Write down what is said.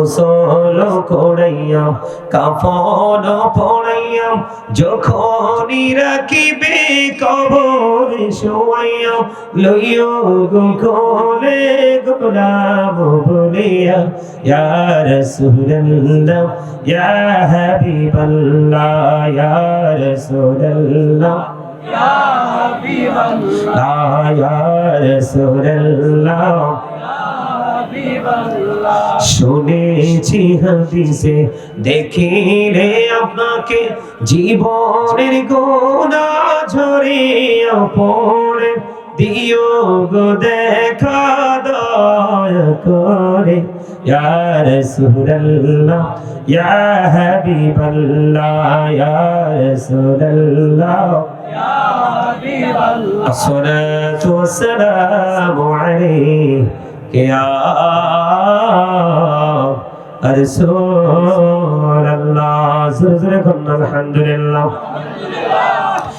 গোসল করাইয়া কাফন পড়াইয়া যখনই রাখিবে কবর শোয়াইয়া লইও গো কোলে গোলাম বলিয়া ইয়া রাসূলুল্লাহ ইয়া হাবিবাল্লাহ ইয়া রাসূলুল্লাহ ইয়া রাসূলুল্লাহ শুনেছি হাদিসে দেখিলে আপনাকে জীবনের গোনা ঝরে পড়ে। দিও গো দেখা দয়া করে। ইয়া রাসূলুল্লাহ ইয়া হাবিবাল্লাহ ইয়া রাসূলুল্লাহ। ইয়া হাবিবাল্লাহ। আসসালাতু يا رسول الله زرزر الحمد لله